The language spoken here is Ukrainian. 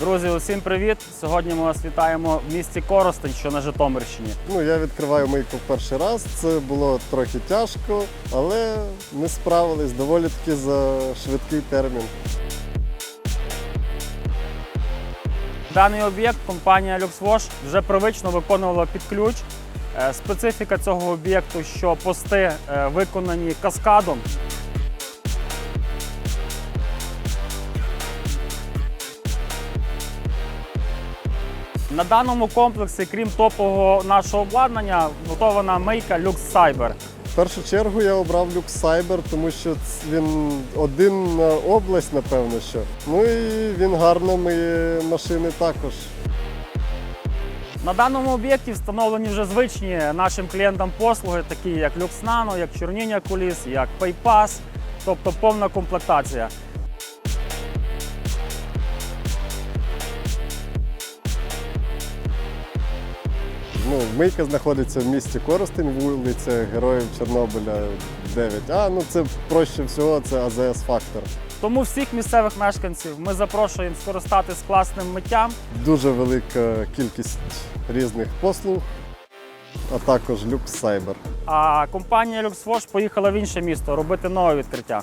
Друзі, усім привіт! Сьогодні ми вас вітаємо в місті Коростень, що на Житомирщині. Ну, я відкриваю мийку в перший раз. Це було трохи тяжко, але ми справились доволі таки за швидкий термін. Даний об'єкт компанія LuxWash вже привично виконувала під ключ. Е, Специфіка цього об'єкту, що пости е, виконані каскадом. На даному комплексі, крім топового нашого обладнання, готована мийка Lux Cyber. В першу чергу я обрав Lux Cyber, тому що він один на область, напевно, що. Ну і він гарно миє машини також. На даному об'єкті встановлені вже звичні нашим клієнтам послуги, такі як LuxNano, як чорніння куліс, як PayPass, тобто повна комплектація. Ну, мийка знаходиться в місті Коростень, вулиця Героїв Чорнобиля 9А. Ну це проще всього, це АЗС Фактор. Тому всіх місцевих мешканців ми запрошуємо скористатись класним миттям. Дуже велика кількість різних послуг, а також Lux Cyber. А компанія LuxWash поїхала в інше місто робити нове відкриття.